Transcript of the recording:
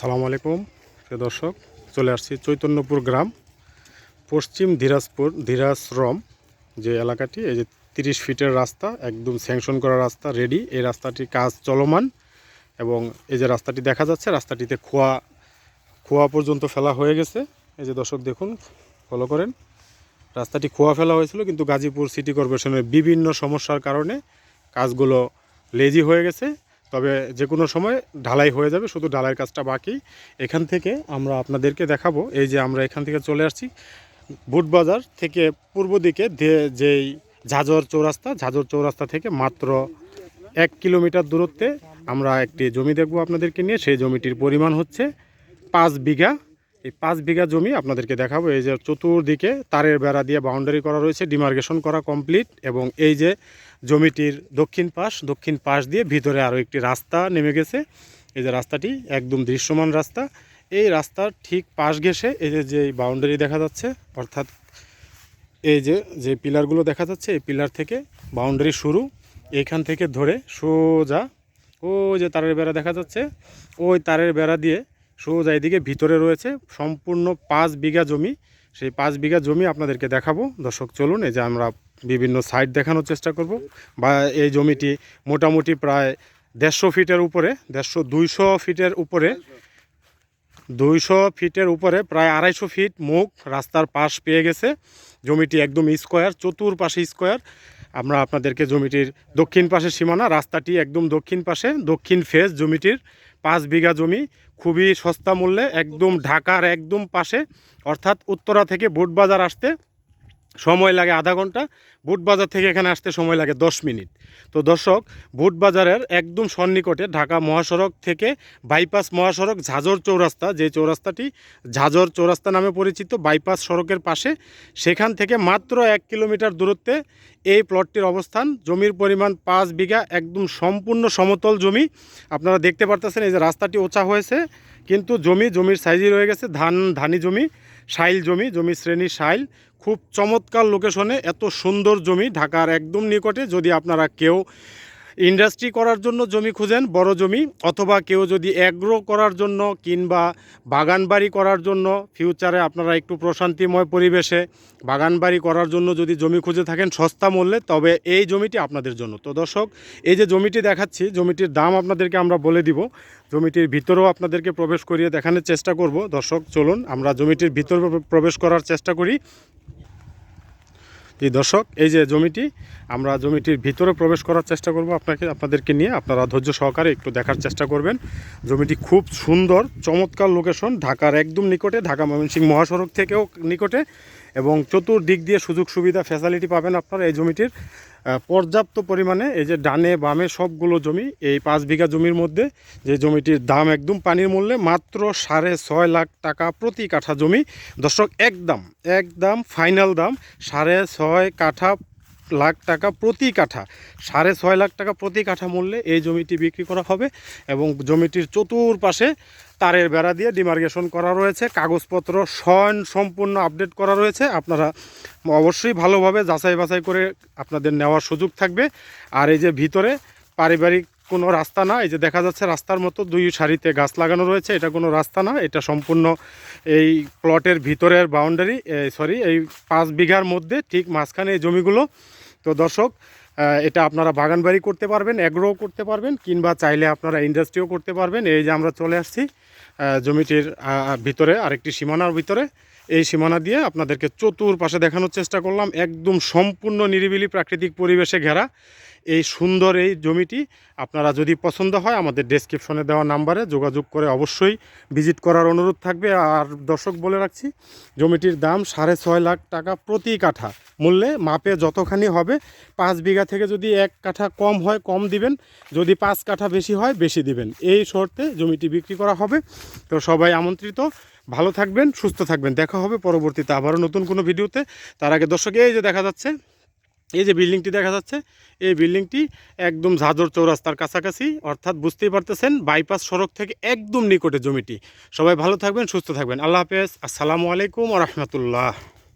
আসসালামু আলাইকুম, প্রিয় দর্শক, চলে আসছি চৈতন্যপুর গ্রাম, পশ্চিম ধীরাজপুর ধীরাশ্রম যে এলাকাটি, এই যে তিরিশ ফিটের রাস্তা, একদম স্যাংশন করা রাস্তা রেডি এই রাস্তাটির কাজ চলমান এবং এই যে রাস্তাটি দেখা যাচ্ছে, রাস্তাটিতে খোয়া খোয়া পর্যন্ত ফেলা হয়ে গেছে। এই যে দর্শক দেখুন ফলো করেন। রাস্তাটি খোয়া ফেলা হয়েছিল, কিন্তু গাজীপুর সিটি কর্পোরেশনের বিভিন্ন সমস্যার কারণে কাজগুলো লেজি হয়ে গেছে। তবে যে কোনো সময় ঢালাই হয়ে যাবে, শুধু ঢালাইয়ের কাজটা বাকি। এখান থেকে আমরা আপনাদেরকে দেখাবো, এই যে আমরা এখান থেকে চলে আসছি। বুটবাজার থেকে পূর্ব দিকে যেই ঝাঁঝর চৌরাস্তা ঝাঁঝর চৌরাস্তা থেকে মাত্র এক কিলোমিটার দূরত্বে আমরা একটি জমি দেখব আপনাদেরকে নিয়ে। সেই জমিটির পরিমাণ হচ্ছে পাঁচ বিঘা। এই পাঁচ বিঘা জমি আপনাদেরকে দেখাবো। এই যে চতুর্দিকে তারের বেড়া দিয়ে বাউন্ডারি করা রয়েছে, ডিমার্কেশন করা কমপ্লিট এবং এই যে জমিটির দক্ষিণ পাশ দক্ষিণ পাশ দিয়ে ভিতরে আরও একটি রাস্তা নেমে গেছে। এই যে রাস্তাটি একদম দৃশ্যমান রাস্তা। এই রাস্তার ঠিক পাশ ঘেসে এই যে যে বাউন্ডারি দেখা যাচ্ছে, অর্থাৎ এই যে যে পিলারগুলো দেখা যাচ্ছে, এই পিলার থেকে বাউন্ডারি শুরু। এইখান থেকে ধরে সোজা ওই যে তারের বেড়া দেখা যাচ্ছে। ওই তারের বেড়া দিয়ে সোজা এদিকে ভিতরে রয়েছে সম্পূর্ণ পাঁচ বিঘা জমি। সেই পাঁচ বিঘা জমি আপনাদেরকে দেখাবো। দর্শক, চলুন, এই যে আমরা বিভিন্ন সাইড দেখানোর চেষ্টা করব। বা এই জমিটি মোটামুটি প্রায় দেড়শো ফিটের উপরে, দেড়শো, দুইশো ফিটের উপরে, দুইশো ফিটের উপরে প্রায় আড়াইশো ফিট মুখ রাস্তার পাশ পেয়ে গেছে। জমিটি একদম স্কোয়ার, চতুর পাশে স্কোয়ার। আমরা আপনাদেরকে জমিটির দক্ষিণ পাশে সীমানা, রাস্তাটি একদম দক্ষিণ পাশে, দক্ষিণ ফেজ জমিটির পাঁচ বিঘা জমি, খুবই সস্তা মূল্যে, একদম ঢাকার একদম পাশে, অর্থাৎ উত্তরা থেকে বোটবাজার আসতে সময় লাগে আধা ঘণ্টা, বুটবাজার থেকে এখানে আসতে সময় লাগে দশ মিনিট। তো দর্শক, বুটবাজারের একদম সন্নিকটে ঢাকা মহাসড়ক থেকে বাইপাস মহাসড়ক ঝাঁঝর চৌরাস্তা, যে চৌরাস্তাটি ঝাঁঝর চৌরাস্তা নামে পরিচিত, বাইপাস সড়কের পাশে, সেখান থেকে মাত্র এক কিলোমিটার দূরত্বে এই প্লটটির অবস্থান। জমির পরিমাণ পাঁচ বিঘা, একদম সম্পূর্ণ সমতল জমি। আপনারা দেখতে পারতেছেন এই যে রাস্তাটি ওচা হয়েছে, কিন্তু জমি, জমির সাইজই রয়ে গেছে, ধান, ধানি জমি। সাইল জমি জমি শ্রেণি সাইল খুব চমৎকার লোকেশনে এত সুন্দর জমি, ঢাকার একদম নিকটে। যদি আপনারা কেউ ইন্ডাস্ট্রি করার জন্য জমি খুঁজেন, বড় জমি, অথবা কেউ যদি অ্যাগ্রো করার জন্য কিংবা বাগান বাড়ি করার জন্য ফিউচারে আপনারা একটু প্রশান্তিময় পরিবেশে বাগান বাড়ি করার জন্য যদি জমি খুঁজে থাকেন সস্তা মূল্যে, তবে এই জমিটি আপনাদের জন্য। তো দর্শক, এই যে জমিটি দেখাচ্ছি, জমিটির দাম আপনাদেরকে আমরা বলে দিব। জমিটির ভিতরেও আপনাদেরকে প্রবেশ করিয়ে দেখানোর চেষ্টা করব। দর্শক, চলুন, আমরা জমিটির ভিতর প্রবেশ করার চেষ্টা করি। এই দর্শক, এই যে জমিটি, আমরা জমিটির ভিতরে প্রবেশ করার চেষ্টা করব আপনাকে, আপনাদেরকে নিয়ে। আপনারা ধৈর্য সহকারে একটু দেখার চেষ্টা করবেন। জমিটি খুব সুন্দর, চমৎকার লোকেশন ঢাকার একদম নিকটে, ঢাকা ময়মনসিংহ মহাসড়ক থেকেও নিকটে এবং চতুর্দিক দিয়ে সুযোগ সুবিধা ফ্যাসিলিটি পাবেন আপনারা এই জমিটির। পর্যাপ্ত পরিমাণে এই যে ডানে বামে সবগুলো জমি, এই পাঁচ বিঘা জমির মধ্যে যে জমিটির দাম একদম পানির মূল্যে, মাত্র সাড়ে ছয় লাখ টাকা প্রতি কাঠা জমি। দর্শক, একদম একদম ফাইনাল দাম সাড়ে ছয় কাঠা লাখ টাকা প্রতি কাঠা, সাড়ে ছয় লাখ টাকা প্রতি কাঠা মূল্যে এই জমিটি বিক্রি করা হবে এবং জমিটির চতুর্পাশে তারের বেড়া দিয়ে ডিমার্গেশন করা রয়েছে, কাগজপত্র স্বয়ং সম্পূর্ণ আপডেট করা রয়েছে, আপনারা অবশ্যই ভালোভাবে যাচাই বাছাই করে আপনাদের নেওয়ার সুযোগ থাকবে। আর এই যে ভিতরে পারিবারিক কোনো রাস্তা না, এই যে দেখা যাচ্ছে রাস্তার মতো দুই সারিতে গাছ লাগানো রয়েছে, এটা কোনো রাস্তা না, এটা সম্পূর্ণ এই প্লটের ভিতরের বাউন্ডারি সরি এই পাঁচ বিঘার মধ্যে ঠিক মাঝখানে এই জমিগুলো তো দর্শক এটা আপনারা বাগান বাড়ি করতে পারবেন অ্যাগ্রো করতে পারবেন, কিংবা চাইলে আপনারা ইন্ডাস্ট্রিও করতে পারবেন। এই যে আমরা চলে আসছি জমিটির ভিতরে, আরেকটি সীমানার ভিতরে। এই সীমানা দিয়ে আপনাদেরকে চতুর্পাশে দেখানোর চেষ্টা করলাম। একদম সম্পূর্ণ নিরিবিলি প্রাকৃতিক পরিবেশে ঘেরা এই সুন্দর এই জমিটি। আপনারা যদি পছন্দ হয়, আমাদের ডেসক্রিপশনে দেওয়া নাম্বারে যোগাযোগ করে অবশ্যই ভিজিট করার অনুরোধ থাকবে। আর দর্শক, বলে রাখছি, জমিটির দাম সাড়ে ছয় লাখ টাকা প্রতি কাঠা। মূল্যে মাপে যতখানি হবে, পাঁচ বিঘা থেকে যদি এক কাঠা কম হয়, কম দিবেন। যদি পাঁচ কাঠা বেশি হয়, বেশি দিবেন। এই শর্তে জমিটি বিক্রি করা হবে। তো সবাই আমন্ত্রিত। ভালো থাকবেন, সুস্থ থাকবেন। দেখা হবে পরবর্তীতে আবারও নতুন কোনো ভিডিওতে। তার আগে দর্শক, এই যে দেখা যাচ্ছে, এই যে বিল্ডিংটি দেখা যাচ্ছে, এই বিল্ডিংটি একদম ঝাঁঝর চৌরাস্তার কাছাকাছি, অর্থাৎ বুঝতেই পারতেছেন, বাইপাস সড়ক থেকে একদম নিকটে জমিটি। সবাই ভালো থাকবেন, সুস্থ থাকবেন। আল্লাহ হাফেজ। আসসালামু আলাইকুম রহমতুল্লাহ।